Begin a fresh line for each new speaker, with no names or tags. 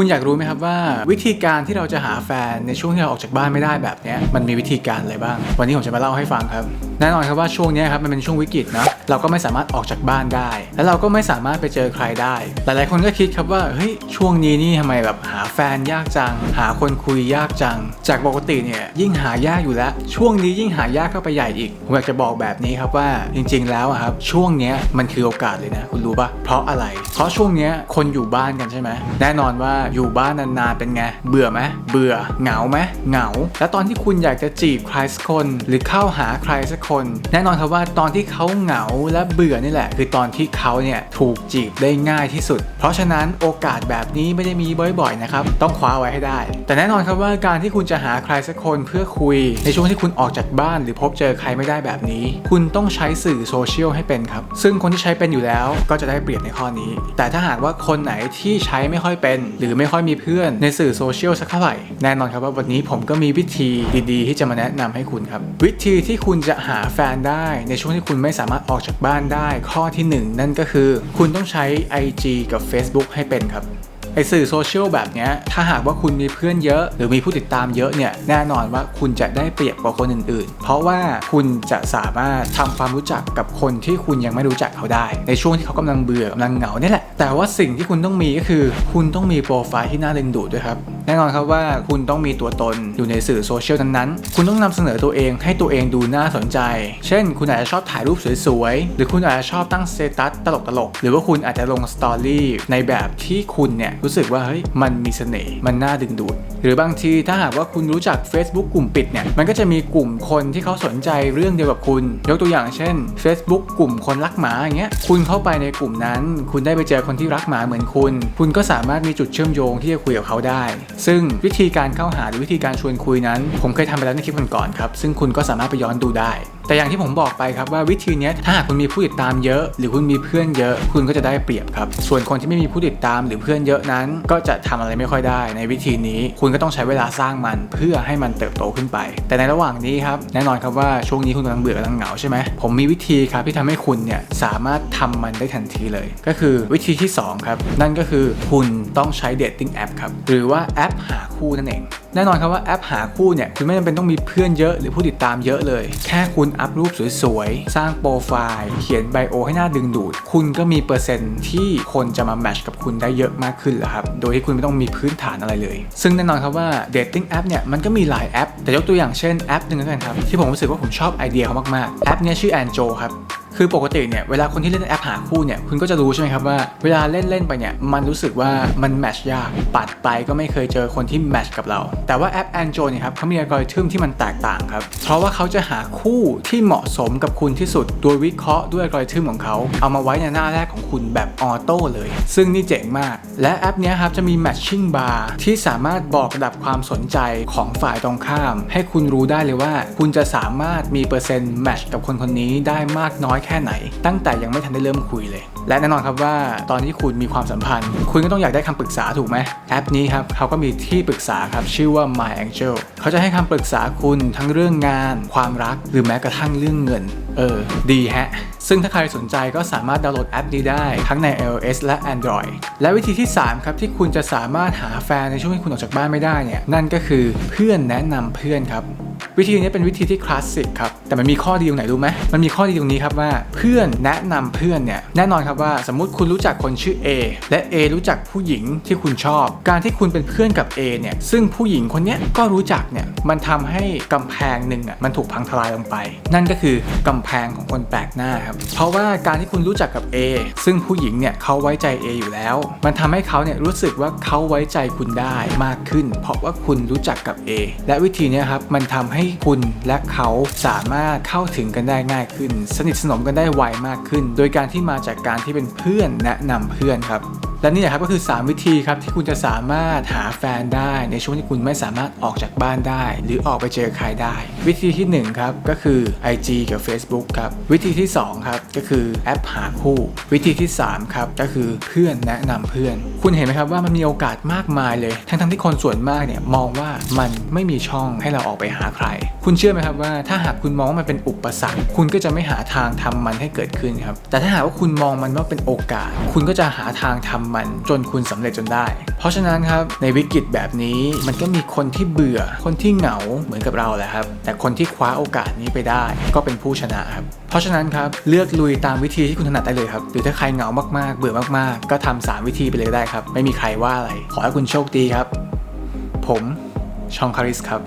คุณอยากรู้ไหมครับว่าวิธีการที่เราจะหาแฟนในช่วงที่เราออกจากบ้านไม่ได้แบบนี้มันมีวิธีการอะไรบ้าง วันนี้ผมจะมาเล่าให้ฟังครับแน่นอนครับว่าช่วงนี้ครับมันเป็นช่วงวิกฤตนะเราก็ไม่สามารถออกจากบ้านได้ แล้วเราก็ไม่สามารถไปเจอใครได้ หลายๆ คนก็คิดครับว่าเฮ้ยช่วงนี้นี่ทำไมแบบหาแฟนยากจัง หาคนคุยยากจัง จากปกติเนี่ยยิ่งหายากอยู่แล้ว ช่วงนี้ยิ่งหายากเข้าไปใหญ่อีกผมอยากจะบอกแบบนี้ครับว่าจริง ๆ แล้วครับช่วงนี้มันคือโอกาสเลยนะ คุณรู้ปะเพราะอะไร เพราะช่วงนี้คนอยู่บ้านกันใช่ไหมแน่นอนว่าอยู่บ้านนานๆเป็นไง เบื่อไหมเบื่อเหงาไหมเหงา แล้วตอนที่คุณอยากจะจีบใครสักคน หรือเข้าหาใครสักคน แน่นอนครับว่าตอนที่เขาเหงาและเบื่อนี่แหละ คือตอนที่เขาเนี่ยถูกจีบได้ง่ายที่สุด เพราะฉะนั้นโอกาสแบบนี้ไม่ได้มีบ่อยๆนะครับต้องคว้าไว้ให้ได้ แต่แน่นอนครับว่าการที่คุณจะหาใครสักคนเพื่อคุย ในช่วงที่คุณออกจากบ้านหรือพบเจอใครไม่ได้แบบนี้ คุณต้องใช้สื่อโซเชียลให้เป็นครับ ซึ่งคนที่ใช้เป็นอยู่แล้วก็จะได้เปรียบในข้อนี้ แต่ถ้าหากว่าคนไหนที่ใช้ไม่ค่อยเป็น หรือไม่ค่อยมีเพื่อนในสื่อโซเชียลสักเท่าไหร่ แน่นอนครับว่าวันนี้ผมก็มีวิธีดีๆ ที่จะมาแนะนำให้คุณครับ วิธีที่คุณจะหาแฟนได้ ในช่วงที่คุณไม่สามารถออกจากบ้านได้ ข้อที่หนึ่งนั่นก็คือ คุณต้องใช้ IG กับ Facebook ให้เป็นครับ อสื่อโซเชียลแบบนี้ถ้าหากว่าคุณมีเพื่อนเยอะ หรือมีผู้ติดตามเยอะเนี่ยแน่นอนว่าคุณจะได้เปรียบกว่าคนอื่นๆ เพราะว่าคุณจะสามารถทำความรู้จักกับคนที่คุณยังไม่รู้จักเขาได้ ในช่วงที่เขากำลังเบื่อกำลังเหงาเนี่ยแหละแต่ว่าสิ่งที่คุณต้องมีก็คือ คุณต้องมีโปรไฟล์ที่น่าดึงดูดด้วยครับ แน่นอนครับว่าคุณต้องมีตัวตนอยู่ในสื่อโซเชียลนั้นๆ คุณต้องนำเสนอตัวเองให้ตัวเองดูน่าสนใจ เช่น คุณอาจจะชอบถ่ายรูปสวยๆ หรือคุณอาจจะชอบตั้งสเตตัสตลกๆ หรือว่าคุณอาจจะลงสตอรี่ในแบบที่คุณเนี่ยรู้สึกว่าเฮ้ยมันมีเสน่ห์มันน่าดึงดูด หรือบางทีถ้าหากว่าคุณรู้จัก Facebook กลุ่มปิดเนี่ยมันก็จะมีกลุ่มคนที่เขาสนใจเรื่องเดียวกับคุณ ยกตัวอย่างเช่น Facebook กลุ่มคนรักหมาอย่างเงี้ยคุณเข้าไปในกลุ่มนั้น คุณได้ไปเจอคนที่รักหมาเหมือนคุณ คุณก็สามารถมีจุดเชื่อมโยงที่จะคุยกับเขาได้ซึ่งวิธีการเข้าหาหรือวิธีการชวนคุยนั้น ผมเคยทำไปแล้วในคลิปก่อนๆครับ ซึ่งคุณก็สามารถไปย้อนดูได้ แต่อย่างที่ผมบอกไปครับว่าวิธีนี้ถ้าหากคุณมีผู้ติดตามเยอะ หรือคุณมีเพื่อนเยอะ คุณก็จะได้เปรียบครับ ส่วนคนที่ไม่มีผู้ติดตามหรือเพื่อนเยอะนั้น ก็จะทำอะไรไม่ค่อยได้ ในวิธีนี้คุณก็ต้องใช้เวลาสร้างมันเพื่อให้มันเติบโตขึ้นไป แต่ในระหว่างนี้ครับแน่นอนครับว่าช่วงนี้คุณกำลังเบื่อกำลังเหงาใช่ไหมผมมีวิธีครับที่ทำให้คุณเนี่ยสามารถทำมันได้ทันทีเลย ก็คือวิธีที่สองครับนั่นก็คือคุณต้องใช้เดทติ้งแอปครับหรือว่าแอปหาคู่นั่นเอง แน่นอนครับว่าแอปหาคู่เนี่ยคุณไม่จำเป็นต้องมีเพื่อนเยอะหรือผู้ติดตามเยอะเลย แค่คุณอัพรูปสวยๆ สร้างโปรไฟล์เขียนไบโอให้หน่าดึงดูด คุณก็มีเปอร์เซ็นต์ที่คนจะมาแมทช์กับคุณได้เยอะมากขึ้นแล้วครับ โดยที่คุณไม่ต้องมีพื้นฐานอะไรเลย ซึ่งแน่นอนครับว่าเดทติ้งแอปเนี่ยมันก็มีหลายแอป แต่ยกตัวอย่างเช่นแอปหนึ่งแล้วกันครับที่ผมรู้สึกว่าผมชอบไอเดียเขามากๆแอปนี้ชื่อ Anjo ครับ คือปกติเนี่ยเวลาคนที่เล่นแอปหาคู่เนี่ยคุณก็จะรู้ใช่ไหมครับว่า เวลาเล่นเล่นๆไปเนี่ยมันรู้สึกว่ามันแมชยากปัดไปก็ไม่เคยเจอคนที่แมชกับเรา แต่ว่าแอป a n g e l เนี่ยครับเขามีอัลกอริทึมที่มันแตกต่างครับ เพราะว่าเขาจะหาคู่ที่เหมาะสมกับคุณที่สุด โดยวิเคราะห์ด้วยอัลกอริทึมของเขา เอามาไว้ในหน้าแรกของคุณแบบออโต้เลย ซึ่งนี่เจ๋งมาก และแอปนี้ครับจะมี matching bar ที่สามารถบอกระดับความสนใจของฝ่ายตรงข้าม ให้คุณรู้ได้เลยว่า คุณจะสามารถมีเปอร์เซ็นต์แมชกับคนคนนี้ได้มากน้อยค่ไหน ตั้งแต่ยังไม่ทันได้เริ่มคุยเลย และแน่นอนครับว่าตอนที่คุณมีความสัมพันธ์ คุณก็ต้องอยากได้คำปรึกษาถูกไหมแอปนี้ครับเขาก็มีที่ปรึกษาครับชื่อว่า My Angel เขาจะให้คำปรึกษาคุณทั้งเรื่องงาน ความรักหรือแม้กระทั่งเรื่องเงินเออดีแฮะ ซึ่งถ้าใครสนใจก็สามารถดาวน์โหลดแอปนี้ได้ ทั้งใน iOS และ Android และวิธีที่ 3 ครับ ที่คุณจะสามารถหาแฟนในช่วงที่คุณออกจากบ้านไม่ได้เนี่ย นั่นก็คือเพื่อนแนะนำเพื่อนครับ วิธีนี้เป็นวิธีที่คลาสสิกครับแต่มันมีข้อดีตรงไหนรู้ไหมมันมีข้อดีตรงนี้ครับว่าเพื่อนแนะนำเพื่อนเนี่ยแน่นอนครับว่าสมมุติคุณรู้จักคนชื่อ A และ A รู้จักผู้หญิงที่คุณชอบ การที่คุณเป็นเพื่อนกับ A เนี่ยซึ่งผู้หญิงคนนี้ก็รู้จักเนี่ยมันทำให้กำแพงหนึ่งอะมันถูกพังทลายลงไป นั่นก็คือกำแพงของคนแปลกหน้าครับเพราะว่าการที่คุณรู้จักกับ A ซึ่งผู้หญิงเนี่ยเขาไว้ใจ A อยู่แล้ว มันทำให้เขาเนี่ยรู้สึกว่าเขาไว้ใจคุณได้มากขึ้น เพราะว่าคุณรู้จักกับ A และวิธีเนี้ครับมันทำให้คุณและเขาสามารถเข้าถึงกันได้ง่ายขึ้น สนิทสนมกันได้ไวมากขึ้น โดยการที่มาจากการที่เป็นเพื่อนแนะนำเพื่อนครับ และนี่แหละครับก็คือ 3 วิธีครับที่คุณจะสามารถหาแฟนได้ในช่วงที่คุณไม่สามารถออกจากบ้านได้ หรือออกไปเจอใครได้ วิธีที่ 1 ครับ ก็คือ IG กับ Facebook ครับ วิธีที่ 2 ครับ ก็คือแอปหาคู่ วิธีที่ 3 ครับ ก็คือเพื่อนแนะนำเพื่อน คุณเห็นไหมครับว่ามันมีโอกาสมากมายเลย ทั้งๆที่คนส่วนมากเนี่ยมองว่ามันไม่มีช่องให้เราออกไปหาใคร คุณเชื่อไหมครับว่าถ้าหากคุณมองว่ามันเป็นอุปสรรค คุณก็จะไม่หาทางทำมันให้เกิดขึ้นครับแต่ถ้าหากว่าคุณมองมันว่าเป็นโอกาส คุณก็จะหาทางทำมันจนคุณสำเร็จจนได้ เพราะฉะนั้นครับในวิกฤตแบบนี้มันก็มีคนที่เบื่อ คนที่เหงาเหมือนกับเราแหละครับ แต่คนที่คว้าโอกาสนี้ไปได้ ก็เป็นผู้ชนะครับ เพราะฉะนั้นครับเลือกลุยตามวิธีที่คุณถนัดได้เลยครับหรือถ้าใครเหงามากๆ เบื่อมากๆ ก็ทำสามวิธีไปเลยได้ครับ ไม่มีใครว่าอะไร ขอให้คุณโชคดีครับ ผมชองคาริสครับ